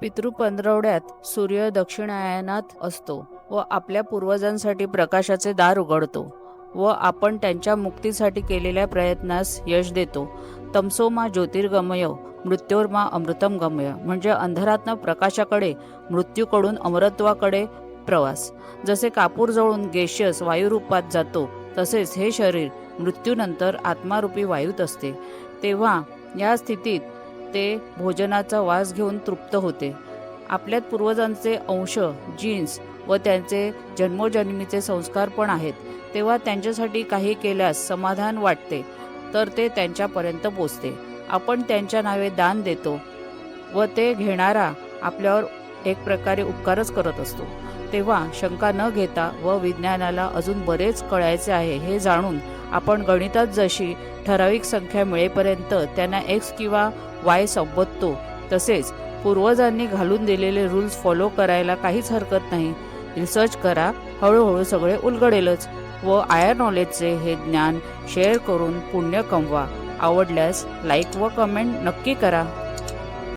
पितृ पंधरवड्यात सूर्य दक्षिणायनात असतो व आपल्या पूर्वजांसाठी प्रकाशाचे दार उघडतो व आपण त्यांच्या मुक्तीसाठी केलेल्या प्रयत्नास यश देतो. तमसोमा ज्योतिर्गमय मृत्योर्मा अमृतम गमय म्हणजे अंधारातनं प्रकाशाकडे मृत्यूकडून अमरत्वाकडे प्रवास. जसे कापूर जळून गेशियस वायुरूपात जातो तसेच हे शरीर मृत्यूनंतर आत्मारूपी वायूत असते. तेव्हा या स्थितीत ते भोजनाचा वास घेऊन तृप्त होते. आपल्यात पूर्वजांचे अंश जीन्स व त्यांचे जन्मोजन्मीचे संस्कार पण आहेत. तेव्हा त्यांच्यासाठी काही केल्यास समाधान वाटते तर ते त्यांच्यापर्यंत पोचते. आपण त्यांच्या नावे दान देतो व ते घेणारा आपल्यावर एक प्रकारे उपकारच करत असतो. तेव्हा शंका न घेता व विज्ञानाला अजून बरेच कळायचे आहे हे जाणून आपण गणितात जशी ठराविक संख्या मिळेपर्यंत त्यांना एक्स किंवा वाय संबोधतो तसेच पूर्वजांनी घालून दिलेले रूल्स फॉलो करायला काहीच हरकत नाही. रिसर्च करा हळूहळू सगळे उलगडेलच व आयर नॉलेजचे हे ज्ञान शेअर करून पुण्य कमवा. आवडल्यास लाईक व कमेंट नक्की करा.